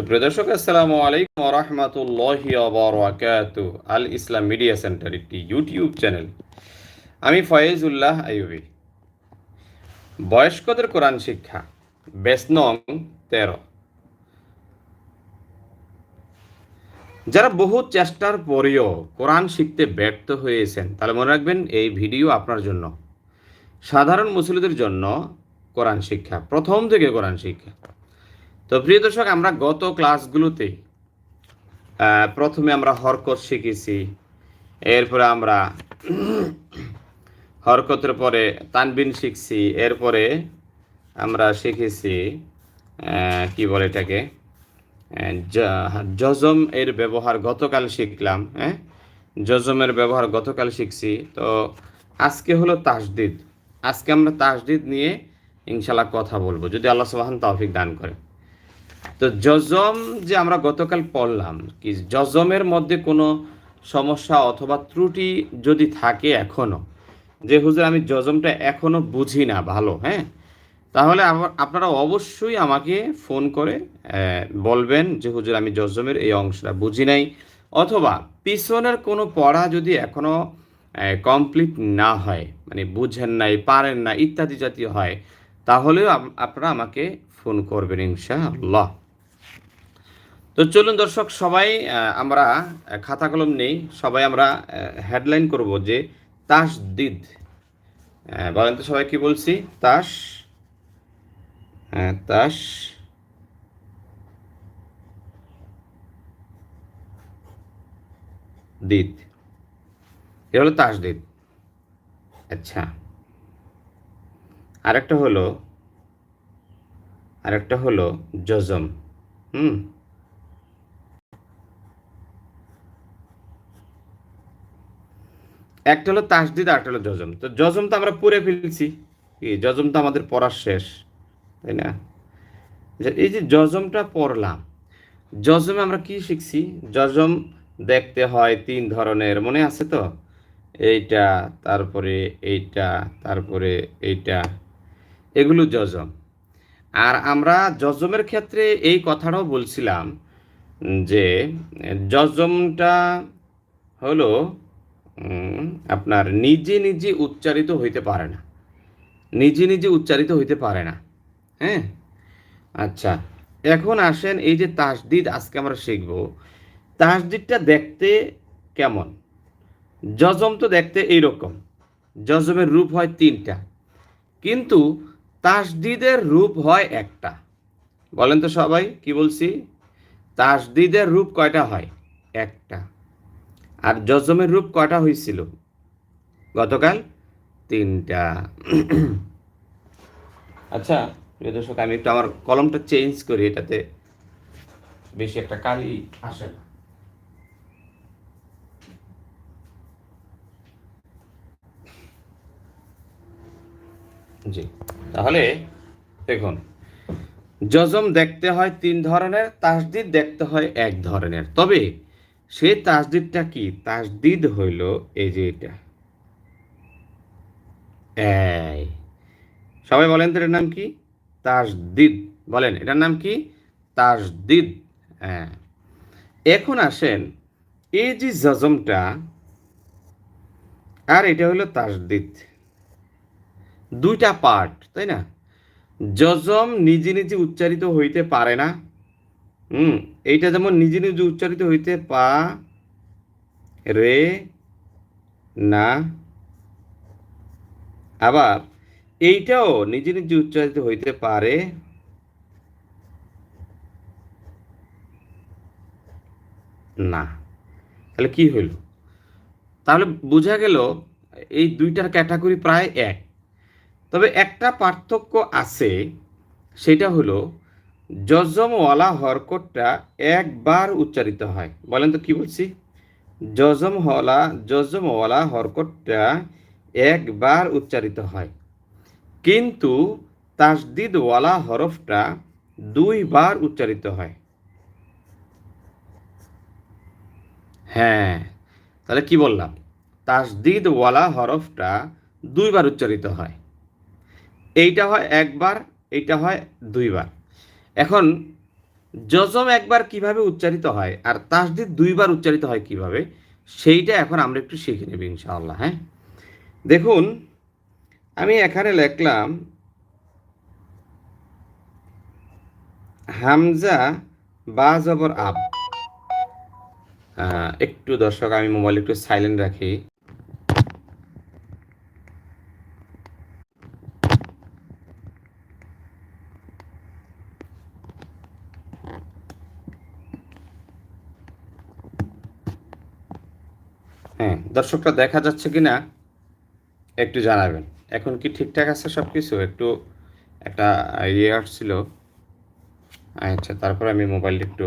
সুপ্রিয় দর্শক, আসসালামু আলাইকুম রহমতুল্লাহ আল ইসলাম মিডিয়া সেন্টার একটি ইউটিউব চ্যানেল। আমি ফয়েজুল্লাহ আইয়ুবি। বয়স্কদের কোরআন শিক্ষা বেস নং তেরো। যারা বহু চেষ্টার পরেও কোরআন শিখতে ব্যর্থ হয়েছেন, তাহলে মনে রাখবেন এই ভিডিও আপনার জন্য। সাধারণ মুসলিদের জন্য কোরআন শিক্ষা, প্রথম থেকে কোরআন শিক্ষা। তো প্রিয় দর্শক, আমরা গত ক্লাসগুলোতে প্রথমে আমরা হরকত শিখেছি, এরপরে আমরা হরকতের পরে তানবিন শিখছি, এরপরে আমরা শিখেছি কি বলে এটাকে? জজম এর ব্যবহার গতকাল শিখলাম হ্যাঁ? জজমের ব্যবহার গতকাল শিখছি, তো আজকে হলো তাসদিদ। আজকে আমরা তাসদিদ নিয়ে ইনশাল্লাহ কথা বলব, যদি আল্লাহ সুবাহান তৌফিক দান করে। তো জজম যে আমরা গতকাল পড়লাম, কি জজমের মধ্যে কোনো সমস্যা অথবা ত্রুটি যদি থাকে এখনও, যে হুজুর আমি জজমটা এখনও বুঝি না, ভালো হ্যাঁ? তাহলে আপনারা অবশ্যই আমাকে ফোন করে বলবেন যে হুজুর আমি জজমের এই অংশটা বুঝি নাই, অথবা পিছনের কোনো পড়া যদি এখনও কমপ্লিট না হয় মানে বুঝেন নাই, পারেন না, ইত্যাদি জাতীয় হয় তাহলেও আপ- আপনারা আমাকে ফোন করবেন ইনশাআল্লাহ। তো চলুন দর্শক সবাই আমরা খাতা কলম নেই সবাই আমরা হেডলাইন করব যে তাস দিদ বলেন তো সবাই কি বলছি? তাস হ্যাঁ, তাস। দিদ। এ হলো তাসদিদ। আচ্ছা। আরেকটা হলো আরেকটা হলো জজম, হুম? একটা হলো তাসদিদ আর একটা হলো জজম। তো জজম তো আমরা পড়ে ফেলছি। জজম তো আমাদের পড়ার শেষ, তাই না? এই যে জজমটা পড়লাম, জজমে আমরা কি শিখছি? জজম দেখতে হয় তিন ধরনের, মনে আছে তো? এইটা, তারপরে এইটা তারপরে এইটা। এগুলো জজম আর আমরা জজমের ক্ষেত্রে এই কথাটাও বলছিলাম যে জজমটা হলো আপনার নিজে নিজে উচ্চারিত হইতে পারে না। নিজে নিজে উচ্চারিত হইতে পারে না। হ্যাঁ? আচ্ছা এখন আসেন এই যে তাসদিদ আজকে আমরা শিখব। তাসদিদটা দেখতে কেমন? জজম তো দেখতে এইরকম। জজমের রূপ হয় তিনটা। কিন্তু তাসদিদের রূপ হয় একটা। বলেন তো সবাই, কি বলছি? তাসদিদের রূপ কয়টা হয়? একটা। আর জজমের রূপ কয়টা হয়েছিল গতকাল তিনটা। আচ্ছা প্রিয় দর্শক, আমি একটু আমার কলমটা চেঞ্জ করি, এটাতে বেশি একটা কালি আসে না। জি। তাহলে দেখুন জজম দেখতে হয় তিন ধরনের, তাসদিদ দেখতে হয় এক ধরনের। তবে সেই তাসদিদটা কি? তাসদিদ হইল এই যে এটা। সবাই বলেন তো এটার নাম কি? তাসদিদ। বলেন, এটার নাম কি? তাসদিদ। হ্যাঁ। এখন আসেন, এই যে জজমটা আর এটা হলো তাসদিদ। দুইটা পার্ট তাই না? যজম নিজে নিজে উচ্চারিত হইতে পারে না। হুম, এইটা যেমন নিজে নিজে উচ্চারিত হইতে পা, রে, না। আবার এইটাও নিজে নিজে উচ্চারিত হইতে পারে। না। তাহলে কি হইল? তাহলে বোঝা গেল, এই দুইটার ক্যাটাগরি প্রায় এক। তবে একটা পার্থক্য আছে, সেটা হলো জজমওয়ালা হরকতটা একবার উচ্চারিত হয়। বলেন তো কি বলছি? জজমওয়ালা জজমওয়ালা হরকতটা একবার উচ্চারিত হয়। কিন্তু তাসদিদওয়ালা হরফটা দুইবার উচ্চারিত হয়। হ্যাঁ তাহলে কি বললাম? তাসদিদওয়ালা হরফটা দুইবার উচ্চারিত হয়। এইটা হয় একবার এইটা হয় দুইবার। এখন যজম একবার কীভাবে উচ্চারিত হয় আর তাসদিদ দুইবার উচ্চারিত হয় কীভাবে সেইটা এখন আমরা একটু শিখে নেব ইনশাআল্লাহ হ্যাঁ? দেখুন আমি এখানে লিখলাম হামজা বা জবর আহ, একটু দর্শক আমি মোবাইল একটু সাইলেন্ট রাখি হ্যাঁ দর্শকরা দেখা যাচ্ছে কি না একটু জানাবেন। এখন কি ঠিকঠাক আছে সব কিছু একটু একটা ইয়ে আসছিল। আচ্ছা তারপর আমি মোবাইলটা একটু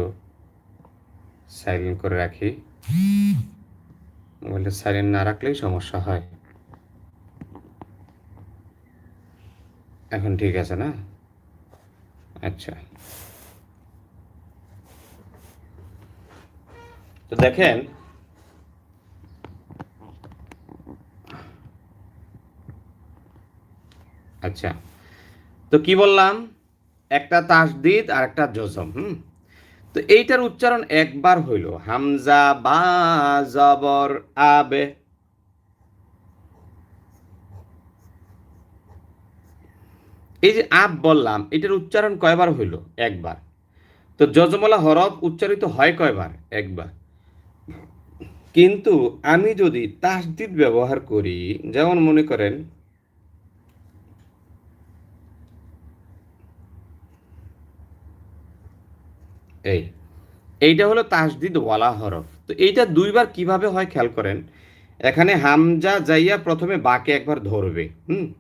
সাইলেন্ট করে রাখি। মোবাইলটা সাইলেন্ট না রাখলেই সমস্যা হয়। এখন ঠিক আছে না? আচ্ছা। তো দেখেন আচ্ছা। তো কি বললাম? একটা তাসদিদ আর একটা জজম, হুম? তো এইটার উচ্চারণ একবার হইল, হামজা বা জবর আবে। এই যে আব বললাম, এটার উচ্চারণ কয়বার হইল? একবার। তো যজমলা হরফ উচ্চারিত হয় কয়বার? একবার। কিন্তু আমি যদি তাসদিদ ব্যবহার করি, যেমন মনে করেন এই। এইটা হলো তাসদিদ ওয়ালা হরফ। তো এইটা দুইবার কীভাবে হয় খেয়াল করেন? এখানে হামজা যাইয়া প্রথমে বাকে একবার ধরবে, হুম?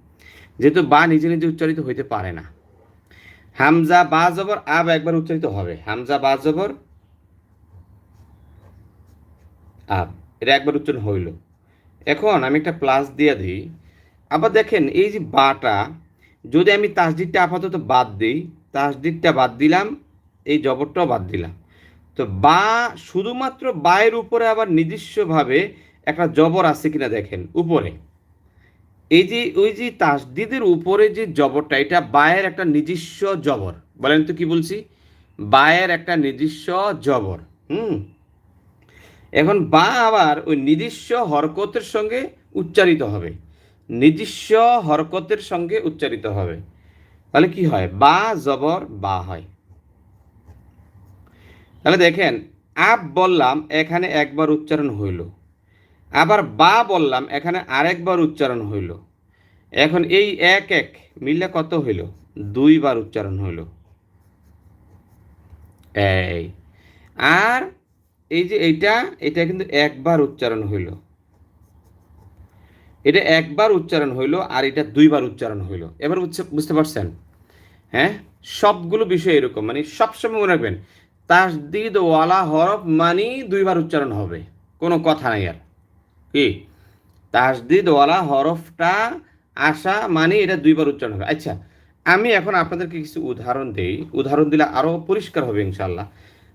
যেহেতু বা নিজে নিজে উচ্চারিত হইতে পারে না। হামজা বা জবর আব একবার উচ্চারিত হবে। হামজা বা জবর আব, এটা একবার উচ্চারণ হইল। এখন আমি একটা প্লাস দিয়ে দিই। আবার দেখেন, এই যে বাটা, যদি আমি তাসদিদটা আপাতত বাদ দিই, তাসদিদটা বাদ দিলাম এই জবরটাও বাদ দিলাম। তো বা শুধুমাত্র বায়ের উপরে আবার নিজস্বভাবে একটা জবর আছে কিনা দেখেন, উপরে। এই যে, ওই যে তাসদিদের উপরে যে জবরটা, এটা বায়ের একটা নিজস্ব জবর। বলেন তো কি বলছি? বায়ের একটা নিজস্ব জবর, হুম? এখন বা আবার ওই নিজস্ব হরকতের সঙ্গে উচ্চারিত হবে। নিজস্ব হরকতের সঙ্গে উচ্চারিত হবে। তাহলে কি হয়? বা জবর বা হয়। তাহলে দেখেন, আপ বললাম, এখানে একবার উচ্চারণ হইল। আবার বা বললাম, এখানে আরেকবার উচ্চারণ হইল। এখন এই এক এক মিললে কত হইল? দুইবার উচ্চারণ হইল। এই। আর এই যে এইটা, এটা কিন্তু একবার উচ্চারণ হইল। এটা একবার উচ্চারণ হইল আর এটা দুইবার উচ্চারণ হইল। এবার বুঝতে- বুঝতে পারছেন? হ্যাঁ? সবগুলো বিষয় এরকম মানে সবসময় মনে রাখবেন তাসদিদ ওয়ালা হরফ মানি দুইবার উচ্চারণ হবে। কোনো কথা নাই আর। কি? তাসদিদ ওয়ালা হরফটা আসা মানে এটা দুইবার উচ্চারণ হবে। আচ্ছা আমি এখন আপনাদেরকে কিছু উদাহরণ দিই। উদাহরণ দিলে আরও পরিষ্কার হবে ইনশাল্লাহ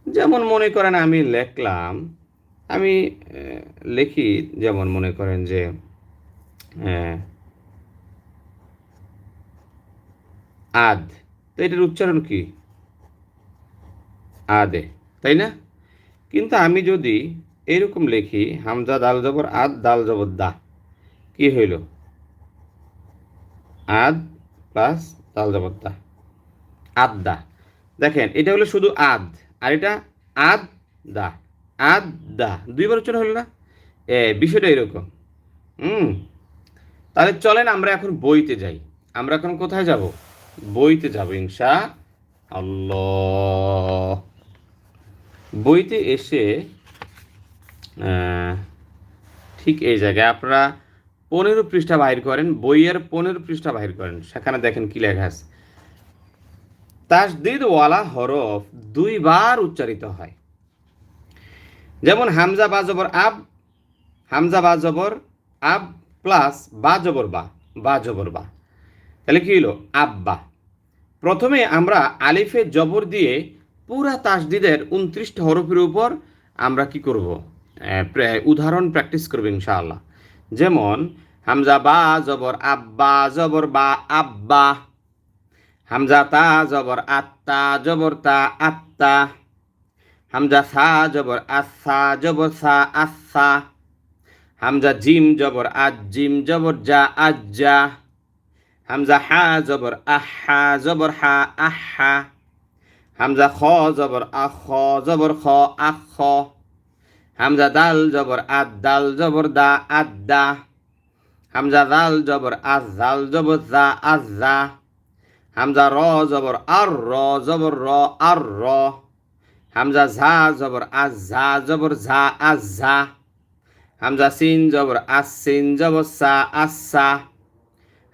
যেমন মনে করেন আমি লেখলাম, আমি লিখি যেমন মনে করেন যে আদ। তো এটার উচ্চারণ কি? আদে, তাই না? কিন্তু আমি যদি এরকম লিখি, হামজা দাল জবর আদ, দাল জবর দা, কি হইল? আদ প্লাস দাল জবর দা, আদ দা। দেখেন, এটা হলো শুধু আদ, আর এটা আদ দা আদ দা। দুইবার উচ্চারণ হলো না? এ, বিষয়টা এরকম। হুম, তাহলে চলেন আমরা এখন বইতে যাই। আমরা এখন কোথায় যাব? বইতে যাব, ইনশা আল্লাহ। বইতে এসে ঠিক এই জায়গায় আপনারা পনেরো পৃষ্ঠা বাহির করেন, বইয়ের পনেরো পৃষ্ঠা বাহির করেন। সেখানে দেখেন কি লেখা আছে। তাসদিদ ওয়ালা হরফ দুইবার উচ্চারিত হয়। যেমন হামজা বা জবর আব, হামজা বা জবর আব প্লাস বা জবর বা বা জবর বা। তাহলে কি হলো? আব্বা। প্রথমে আমরা আলিফে জবর দিয়ে পুরা তাসদিদের উনত্রিশটা হরফের উপর আমরা কি করব? উদাহরণ প্র্যাকটিস করব ইনশাআল্লাহ। যেমন, হামজা বা জবর আব্বা, জবর বা আব্বা। হামজা তা, জবর আত্তা, জবর তা, আত্তা। হামজা সা, জবর আসা জবর সা আসা হামজা জিম, জবর আজ জিম জবর যা আজ্জা। হামজা হা, জবর আহা, জবর হা, আহা। হামজা খ জবর আখ জবর খ আখ হামজা দাল জবর আদ দাল জবর দা আদা হামজা দাল জবর আজ দাল জবর দা আজা হামজা র জবর আর র জবর র আর র হামজা ঝা জবর আজ ঝা জবর ঝা আজ ঝা হামজা সিন জবর আস সিন জবর সা আসা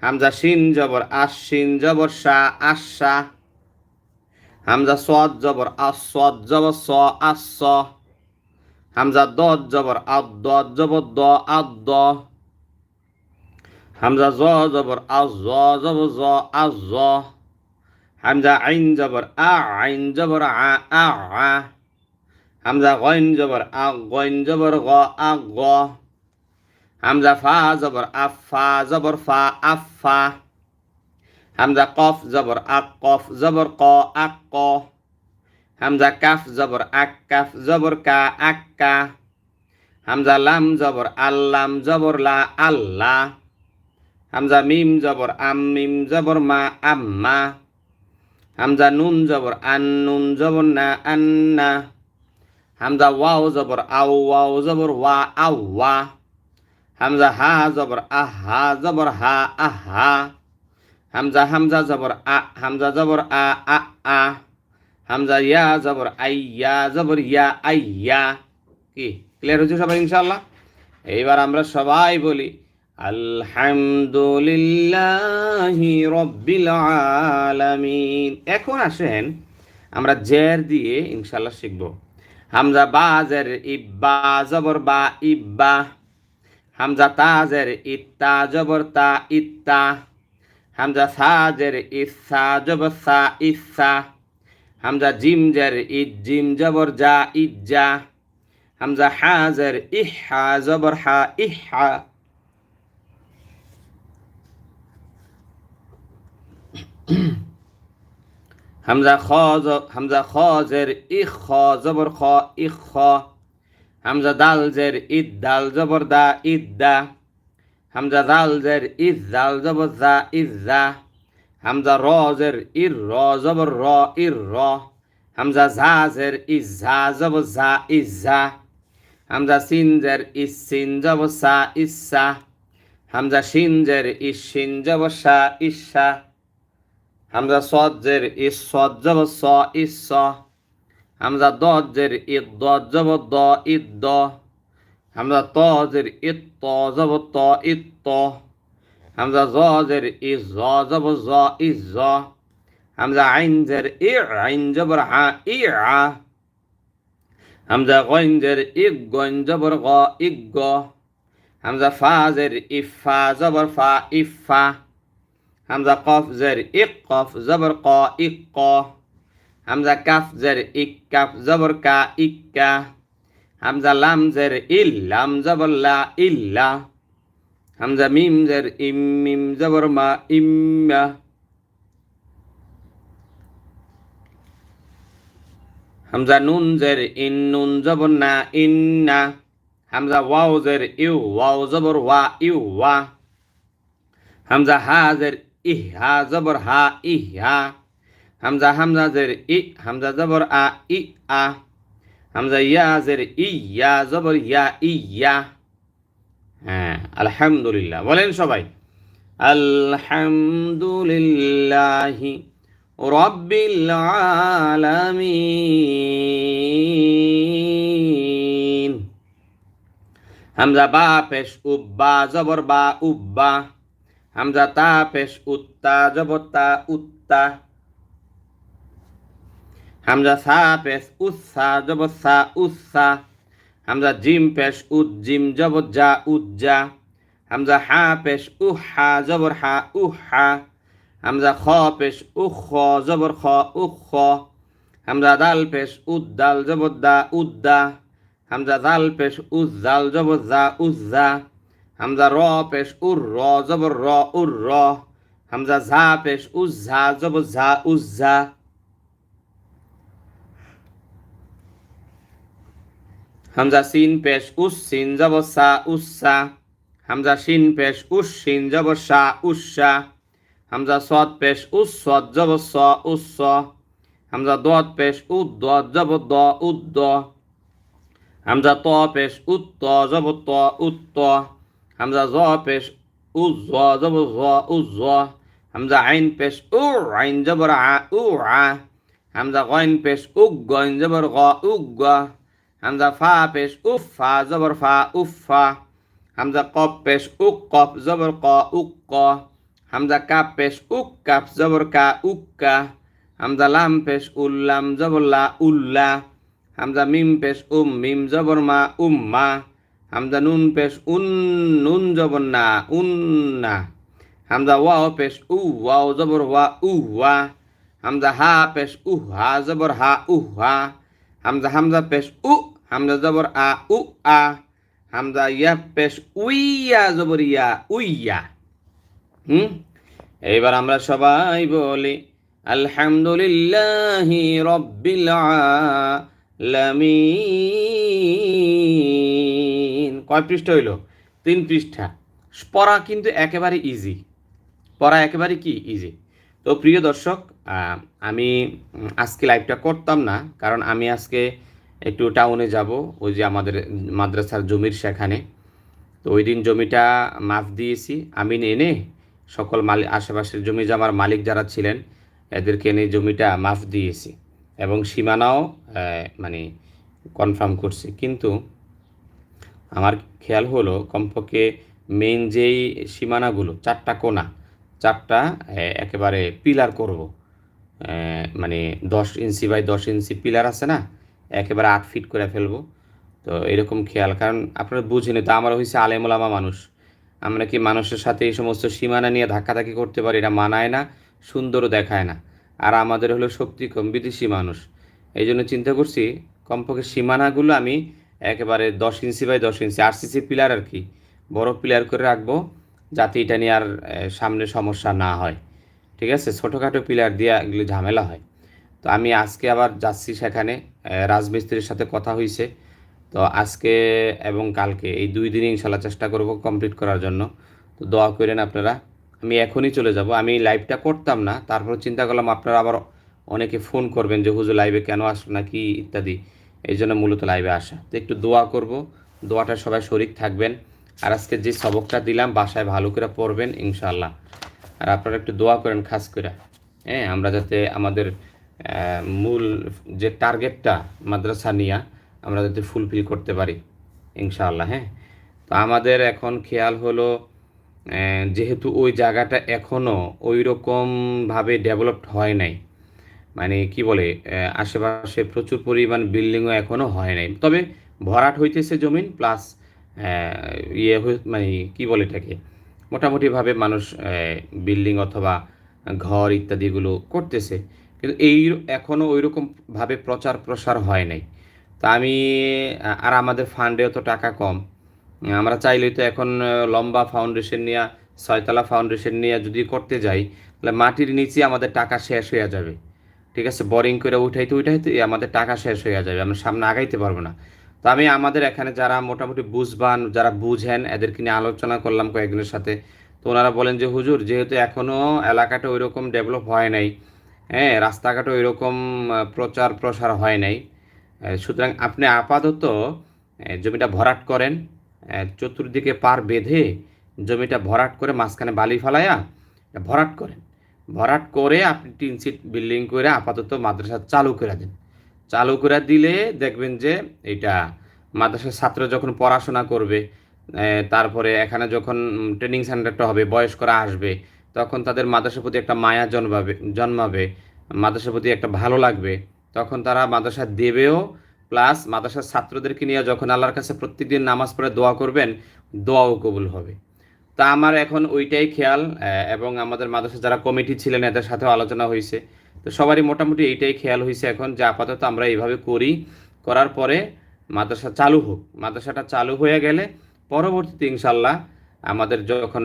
হামজা শিন জবর আশিন জবর সা আশা হামজা সদ জবর আসদ জবর স আস হামজা দদ জবর আদ জবর দ আদ হামজা জ জবর আজ জবর জ আজ হামজা আইন জবর আ আইন জবর আ আ আ হামজা গইন জবর আ গইন জবর গ আ গ হামজা ফা জবর আফ ফা জবর ফা আফা হামজা কফ জবর আক কফ জবর ক আক ক হামজা কাফ জবর আক কাফ জবর কা আক্কা হামজা লাম জবর আল্লাম জবর লা আল্লাহ হামজা মিম জবর আম মিম জবর মা আম্মা হামজা নুন জবর আন নুন জবর না আন্না হামজা ওয়াও জবর আও ওয়াও জবর ওয়া আও ওয়া হামজা হা জবর আহ জবর হা আহা হামজা হামজা জবর আ, হামজা জবর আ আ আ। হামজা ইয়া জবর আইয়া জবর ইয়া আইয়া কি? ক্লিয়ার হচ্ছে সবাই, ইনশাআল্লাহ? এইবার আমরা সবাই বলি, আলহামদুলিল্লাহি রব্বিল আলামিন। এখন আসেন, আমরা জের দিয়ে ইনশাআল্লাহ শিখব। হামজা বা জের ইব্বা, জবর বা ইব্বা। হামজা তা, জের ইত্তা, জবর তা, ইত্তা। হামজা সাজের ইসা জবর সা ইসা হামজা জিম জের ইদ জিম জবর যা ইজ্জা হামজা হাজের ইহা জবর হা ইহা হামজা খ হামজা খ জের ইখ জবর খ ইখ হামজা দাল জের ইদ দাল জবর দা ইদ্দা হামজা দাল জের ইদ দাল জবর দা ইজ্জা হামজা র জের ইর র জবর র ইর র হামজা ঝা জের ইজ্জা জবর ঝা ইজ্জা হামজা সিন জের ইস সিন জবর সা ইসা হামজা শিন জের ইস শিন জবর সা ইসা হামজা সদ জের ইস সদ জবর স ইস হামজা দদ জের ইদ দদ জবর দ ইদ দ হামজা ত জের ইদ ত জবর ত ইদ ত হামজা জ জের ইজ জ জবর জ ইজ জ হামজা আইন জের ই আইন জবর হা ই আ হামজা গইন জের ইগ গইন জবর গ ইগ গ হামজা ফা জের ইফা জবর ফা ইফা হামজা কফ জের ইক কফ জবর ক ইক ক হামজা লাম জের ইল, লাম জবর লা ইল্লা। হামজা মিম জের ইম, মিম জবর মা ইম্মা হামজা নুন জের ইন, নুন জবর না ইন্না হামজা ওয়াও জের ইউ, ওয়াও জবর ওয়া ইউ ওয়া। হামজা হা জের ইহা জবর হা ইহা হামজা হামজা জের ই, হামজা জবর আ ই আ। হামজা ইয়া জের ইয়া, জবর ইয়া ইয়া। হ্যাঁ আলহামদুলিল্লাহ। বলেন সবাই, আলহামদুলিল্লাহি রব্বিল আলামিন। হামজা বা পেশ উব্বা, জবর বা উব্বা। হামজা তা পেশ উত্তা, জবর তা উত্তা। হামজা সা পেশ উৎসা জবর সা উৎসা হামজা জিম পেশ উজ্জিম জবর যা উজ্জা হামজা হা পেশ উহা জবর হা উহা হামজা খ পেশ উখ জবর খ উখ হামজা দাল পেশ উদ্দাল জবর দা উদ্দা হামজা দাল পেশ উজ্জাল জবর জা উজ্জা হামজা র পেশ উর র জবর র উর র হামজা ঝা পেশ উজ্জা জব ঝা উজ্জা হামজা সিন পেশ উস, সিন জব সা, উসা হামজা শিন পেশ উস শিন জব সা, উসা হামজা সদ পেশ উস, সদ জব স, উস হামজা দদ পেশ উদ, দদ জব দ উদ্দ হামজা ত পেশ উত্ত জব ত উত্ত হামজা জ পেশ উজ জব জ উজ হামজা আইন পেশ উ, আইন জবর আ, উ, আ। হামজা গইন পেশ উগ গইন জবর গ, উগ হামজা ফা পেশ উফ ফা, জবর ফা উফা হামজা কপ পেশ উক কপ, জবর ক উক ক। হামজা কাপ পেশ উক কাপ, জবর কা উক্কা হামজা লাম পেশ উল্লাম জবর লা উল্লা হামজা মিম পেশ উম মিম, জবর মা উম্মা হামজা নুন পেশ উন, নুন জবর না উন্না হামজা ওয়াও পেশ উ ওয়াও, জবর ওয়া উ ওয়া। হামজা হা পেশ উ হা জবর হা উ হা হামজা হামজা পেশ উ হামজা জবর আ উ আ হামজা ইয়া পেশ উইয়া জবর ইয়া উইয়া হুম এবার আমরা সবাই বলি আলহামদুলিল্লাহ রব্বিল আলামিন কয় পৃষ্ঠা হইল? তিন পৃষ্ঠা। পড়া কিন্তু একেবারে ইজি পড়া একেবারে কি? ইজি তো প্রিয় দর্শক আমি আজকে লাইভটা করতাম না, কারণ আমি আজকে একটু টাউনে যাব, ওই যে আমাদের মাদ্রাসার জমির সেখানে। তো ওই দিন জমিটা মাফ দিয়েছি আমি এনে সকল মালিক আশেপাশের জমি জমার মালিক যারা ছিলেন, এদেরকে এনে জমিটা মাফ দিয়েছি এবং সীমানাও মানে কনফার্ম করছি। কিন্তু আমার খেয়াল হলো কমপক্ষে মেইন যেই সীমানাগুলো, চারটা কোনা, চারটা একেবারে পিলার করব। মানে দশ ইঞ্চি বাই দশ ইঞ্চি পিলার আছে না একেবারে আট ফিট করে ফেলব। তো এরকম খেয়াল, কারণ আপনারা বুঝেনি তো, আমার হয়েছে আলেমুলামা মানুষ। আমরা কি মানুষের সাথে এই সমস্ত সীমানা নিয়ে ধাক্কাধাক্কি করতে পারি? এটা মানায় না, সুন্দরও দেখায় না। আর আমাদের হলো শক্তি কম, বিদেশি মানুষ। এই জন্য চিন্তা করছি, কমপক্ষে সীমানাগুলো আমি একেবারে দশ ইঞ্চি বাই দশ ইঞ্চি আর আরসিসি পিলার আর কি, বড় পিলার করে রাখব, যাতে এটা নিয়ে আর সামনে সমস্যা না হয়। ঠিক আছে? ছোটোখাটো পিলার দিয়ে এগুলো ঝামেলা হয়। তো আমি আজকে আবার যাচ্ছি সেখানে রাজমিস্ত্রির সাথে কথা হয়েছে তো আজকে এবং কালকে এই দুই দিনই ইনশাল্লাহ চেষ্টা করব কমপ্লিট করার জন্য। তো দোয়া করেন আপনারা, আমি এখনই চলে যাব। আমি লাইভটা করতাম না তারপর চিন্তা করলাম আপনারা আবার অনেকে ফোন করবেন যে, হুজুর, লাইভে কেন আসলো না? কি ইত্যাদি। এই জন্য মূলত লাইভে আসা। তো একটু দোয়া করব। দোয়াটা সবাই শরিক থাকবেন। আর আজকে যে সবকটা দিলাম, বাসায় ভালো করে পড়বেন ইনশাল্লাহ। আর আপনারা একটু দোয়া করেন, খাস করে। হ্যাঁ আমরা যাতে আমাদের মূল যে টার্গেটটা মাদ্রাসা নিয়ে আমরা যাতে ফুলফিল করতে পারি, ইনশাআল্লাহ হ্যাঁ? তো আমাদের এখন খেয়াল হলো যেহেতু ওই জায়গাটা এখনও ওই রকমভাবে ডেভেলপড হয় নাই মানে কি বলে আশেপাশে প্রচুর পরিমাণ বিল্ডিংও এখনও হয় নাই। তবে ভরাট হইতেছে জমিন প্লাস ইয়ে মানে কি বলে এটাকে, মোটামুটিভাবে মানুষ বিল্ডিং অথবা ঘর ইত্যাদিগুলো করতেছে। কিন্তু এই এখনও ওই রকমভাবে প্রচার প্রসার হয় নাই। তা আমি আর আমাদের ফান্ডেও তো টাকা কম। আমরা চাইলেই তো এখন লম্বা ফাউন্ডেশন নিয়ে, ছয়তলা ফাউন্ডেশন নিয়ে যদি করতে যাই, তাহলে মাটির নিচে আমাদের টাকা শেষ হয়ে যাবে। ঠিক আছে? বোরিং করে উঠাইতে উঠাইতে আমাদের টাকা শেষ হয়ে যাবে। আমরা সামনে আগাইতে পারব না। তো আমি আমাদের এখানে যারা মোটামুটি বুঝবান, যারা বুঝেন, এদেরকে নিয়ে আলোচনা করলাম কয়েকজনের সাথে। তো ওনারা বলেন যে, হুজুর, যেহেতু এখনও এলাকাটা ওই রকম ডেভেলপ হয় নাই হ্যাঁ রাস্তাঘাটও ওই রকম প্রচার প্রসার হয় নাই। সুতরাং আপনি আপাতত জমিটা ভরাট করেন চতুর্দিকে পার বেঁধে জমিটা ভরাট করে মাঝখানে বালি ফালাইয়া ভরাট করেন। ভরাট করে আপনি টিন সিট বিল্ডিং করে আপাতত মাদ্রাসা চালু করে দেন। চালু করে দিলে দেখবেন যে এটা মাদ্রাসার ছাত্র যখন পড়াশোনা করবে তারপরে এখানে যখন ট্রেনিং সেন্টারটা হবে, বয়স্করা আসবে তখন তাদের মাদ্রাসার প্রতি একটা মায়া জন্মাবে জন্মাবে, মাদ্রাসার প্রতি একটা ভালো লাগবে। তখন তারা মাদ্রাসা দেবেও প্লাস মাদ্রাসার ছাত্রদেরকে নিয়ে যখন আল্লাহর কাছে প্রত্যেকদিন নামাজ পড়ে দোয়া করবেন, দোয়াও কবুল হবে। তা আমার এখন ওইটাই খেয়াল এবং আমাদের মাদ্রাসা যারা কমিটি ছিলেন, এদের সাথেও আলোচনা হয়েছে তো সবারই মোটামুটি এইটাই খেয়াল হয়েছে এখন যে আপাতত আমরা এইভাবে করি। করার পরে মাদ্রাসা চালু হোক। মাদ্রাসাটা চালু হয়ে গেলে পরবর্তীতে ইনশাল্লাহ আমাদের যখন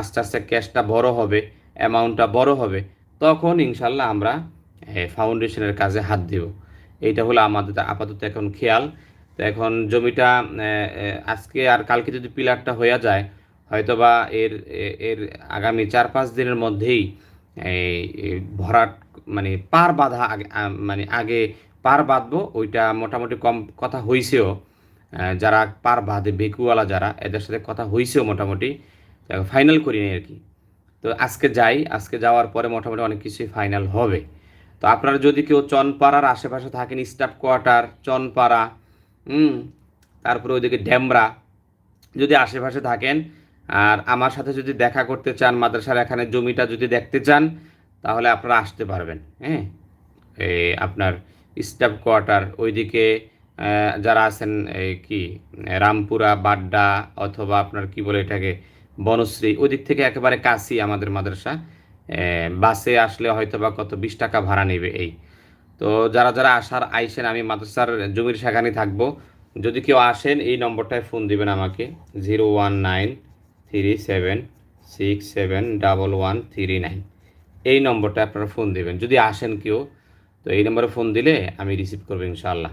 আস্তে আস্তে ক্যাশটা বড় হবে অ্যামাউন্টটা বড় হবে তখন ইনশাল্লাহ আমরা ফাউন্ডেশনের কাজে হাত দেব। এইটা হলো আমাদের আপাতত এখন খেয়াল। তো এখন জমিটা আজকে আর কালকে যদি পিলারটা হয়ে যায় হয়তোবা এর এর আগামী চার পাঁচ দিনের মধ্যেই ভরাট মানে পার বাঁধা মানে আগে পার বাঁধবো ওইটা মোটামুটি কম কথা হইছেও। আহ, যারা পার বাঁধে বেকুওয়ালা যারা, এদের সাথে কথা হইছেও মোটামুটি। ফাইনাল করিনি আর কি। তো আজকে যাই, আজকে যাওয়ার পরে মোটামুটি অনেক কিছুই ফাইনাল হবে। তো আপনারা যদি কেউ চনপাড়ার আশেপাশে থাকেন, স্টাফ কোয়ার্টার, চনপাড়া, হুম, তারপরে ওইদিকে ড্যামরা যদি আশেপাশে থাকেন, আর আমার সাথে যদি দেখা করতে চান, মাদ্রাসার এখানে জমিটা যদি দেখতে চান, তাহলে আপনারা আসতে পারবেন হ্যাঁ? এই আপনার স্টাফ কোয়ার্টার, ওইদিকে যারা আছেন কি, রামপুরা, বাড্ডা, অথবা আপনার কি বলে এটাকে, বনশ্রী ওই দিক থেকে একেবারে কাছি আমাদের মাদ্রাসা। বাসে আসলে হয়তো বা কত বিশ টাকা ভাড়া নেবে এই। তো যারা যারা আসার আইসেন, আমি মাদ্রাসার জমির সেখানে থাকব। যদি কেউ আসেন, এই নম্বরটায় ফোন দিবেন আমাকে, zero one nine three seven six seven double one three nine. এই নম্বরটায় আপনারা ফোন দিবেন। যদি আসেন কেউ, তো এই নম্বরে ফোন দিলে আমি রিসিভ করব ইনশাআল্লাহ।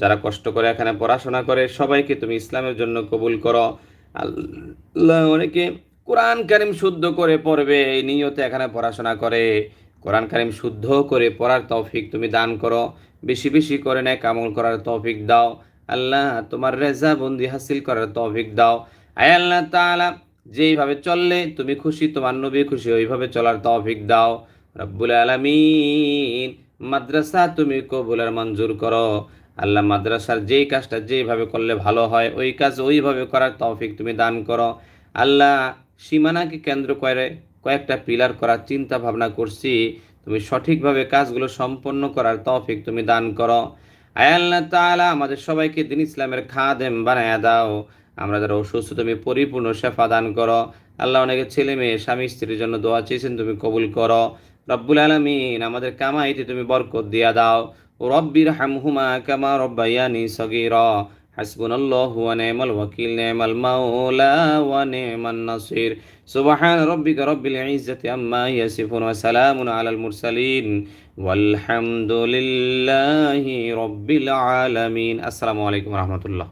যারা কষ্ট করে এখানে পড়াশোনা করে, সবাইকে তুমি ইসলামের জন্য কবুল করো। আল্লাহ অনেকে কোরআন কারিম শুদ্ধ করে পড়বে, এই নিয়তে এখানে পড়াশোনা করে। কোরআন কারিম শুদ্ধ করে পড়ার তৌফিক তুমি দান করো। বেশি বেশি করে নেয় কামল করার তৌফিক দাও। আল্লাহ তোমার রেজা বন্দি হাসিল করার তৌফিক দাও। আয় আল্লাহ তাআলা, যেইভাবে চললে তুমি খুশি, তোমার নবী খুশি, ওইভাবে চলার তৌফিক দাও। রব্বুল আলামিন, মাদ্রাসা তুমি কবুলার মঞ্জুর করো। আল্লাহ মাদ্রাসার যেই কাজটা যেইভাবে করলে ভালো হয়, ওই কাজ ওইভাবে করার তৌফিক তুমি দান করো। আল্লাহ সীমানাকে কেন্দ্র করে কয়েকটা পিলার করার চিন্তা ভাবনা করছি, তুমি সঠিকভাবে কাজগুলো সম্পন্ন করার তৌফিক তুমি দান করো। আয় আল্লাহ তাআলা, আমাদের সবাইকে দিন ইসলামের খাদেম বানায়া দাও। আমরা যারা অসুস্থ, তুমি পরিপূর্ণ সেফা দান করো। আল্লাহ অনেকে ছেলে মেয়ে, স্বামী স্ত্রীর জন্য দোয়া চেয়েছেন, তুমি কবুল করো। রব্বুল আলমিন, আমাদের কামাইতে তুমি বরকত দিয়া দাও। রব্বির হামহুমা কামা রব্বায়ানি সগীরা। হাসবুনাল্লাহু ওয়া নি'মাল ওয়াকিল নি'মাল মাওলা ওয়া নি'মান নাসির। সুবহান রাব্বিকা রব্বিল ইজ্জাতি আম্মা ইয়াসিফুন ওয়া সালামুন আলাল মুরসালিন। ওয়ালহামদুলিল্লাহি রব্বিল আলামিন। আসসালামু আলাইকুম রাহমাতুল্লাহ।